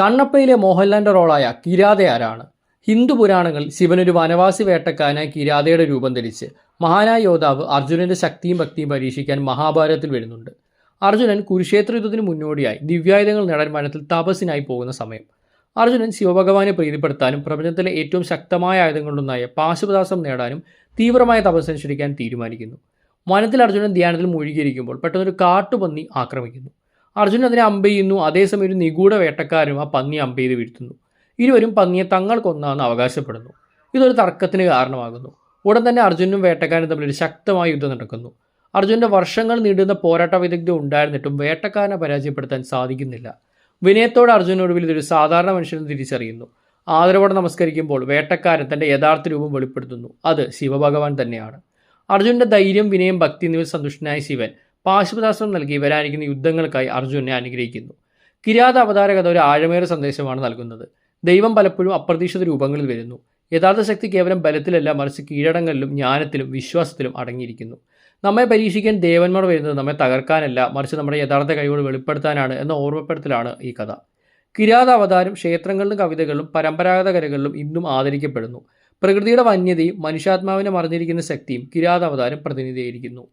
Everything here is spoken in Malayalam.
കണ്ണപ്പയിലെ മോഹൻലാലിന്റെ റോളായ കിരാത ആരാണ്? ഹിന്ദു പുരാണങ്ങളിൽ ശിവനൊരു വനവാസി വേട്ടക്കാരനായി കിരാതയുടെ രൂപം ധരിച്ച് മഹാനായ യോദ്ധാവ് അർജുനന്റെ ശക്തിയും ഭക്തിയും പരീക്ഷിക്കാൻ മഹാഭാരതത്തിൽ വരുന്നുണ്ട്. അർജുനൻ കുരുക്ഷേത്ര യുദ്ധത്തിന് മുന്നോടിയായി ദിവ്യായുധങ്ങൾ നേടാൻ വനത്തിൽ തപസ്സിനായി പോകുന്ന സമയം. അർജുനൻ ശിവഭഗവാനെ പ്രീതിപ്പെടുത്താനും പ്രപഞ്ചത്തിലെ ഏറ്റവും ശക്തമായ ആയുധങ്ങളിലൊന്നായ പാശുപദാസം നേടാനും തീവ്രമായ തപസ്സനുസരിക്കാൻ തീരുമാനിക്കുന്നു. വനത്തിൽ അർജുനൻ ധ്യാനത്തിൽ മുഴുകിയിരിക്കുമ്പോൾ പെട്ടെന്നൊരു കാട്ടുപന്നി ആക്രമിക്കുന്നു. അർജുനൻ അതിനെ അമ്പെയ്യുന്നു അതേസമയം ഒരു നിഗൂഢ വേട്ടക്കാരും ആ പന്നി അമ്പ ചെയ്ത് വീഴ്ത്തുന്നു. ഇരുവരും പന്നിയെ തങ്ങൾ കൊന്നാന്ന് അവകാശപ്പെടുന്നു. ഇതൊരു തർക്കത്തിന് കാരണമാകുന്നു. ഉടൻ തന്നെ അർജുനും വേട്ടക്കാരനും തമ്മിൽ ഒരു ശക്തമായ യുദ്ധം നടക്കുന്നു. അർജുനന്റെ വർഷങ്ങൾ നീണ്ടുന്ന പോരാട്ട വിദഗ്ധം ഉണ്ടായിരുന്നിട്ടും വേട്ടക്കാരനെ പരാജയപ്പെടുത്താൻ സാധിക്കുന്നില്ല. വിനയത്തോടെ അർജുനൊടുവിൽ ഇതൊരു സാധാരണ മനുഷ്യനെ തിരിച്ചറിയുന്നു. ആദരവോടെ നമസ്കരിക്കുമ്പോൾ വേട്ടക്കാരൻ തന്റെ യഥാർത്ഥ രൂപം വെളിപ്പെടുത്തുന്നു. അത് ശിവഭഗവാൻ തന്നെയാണ്. അർജുനന്റെ ധൈര്യം വിനയം ഭക്തി എന്നിവ സന്തുഷ്ടനായ ശിവൻ പാശുപതാസ്ത്രം നൽകി വരാനിരിക്കുന്ന യുദ്ധങ്ങൾക്കായി അർജുനെ അനുഗ്രഹിക്കുന്നു. കിരാത അവതാരകഥ ഒരു ആഴമേറെ സന്ദേശമാണ് നൽകുന്നത്. ദൈവം പലപ്പോഴും അപ്രതീക്ഷിത രൂപങ്ങളിൽ വരുന്നു. യഥാർത്ഥ ശക്തി കേവലം ബലത്തിലല്ല മറിച്ച് കീഴടങ്ങളിലും ജ്ഞാനത്തിലും വിശ്വാസത്തിലും അടങ്ങിയിരിക്കുന്നു. നമ്മെ പരീക്ഷിക്കാൻ ദേവന്മാർ വരുന്നത് നമ്മെ തകർക്കാനല്ല മറിച്ച് നമ്മുടെ യഥാർത്ഥ കഴിവുകൾ വെളിപ്പെടുത്താനാണ് എന്ന ഓർമ്മപ്പെടുത്തലാണ് ഈ കഥ. കിരാത അവതാരം ക്ഷേത്രങ്ങളിലും കവിതകളിലും പരമ്പരാഗത കലകളിലും ഇന്നും ആദരിക്കപ്പെടുന്നു. പ്രകൃതിയുടെ വന്യതയും മനുഷ്യാത്മാവിനെ മറിഞ്ഞിരിക്കുന്ന ശക്തിയും കിരാത അവതാരം പ്രതിനിധീകരിക്കുന്നു.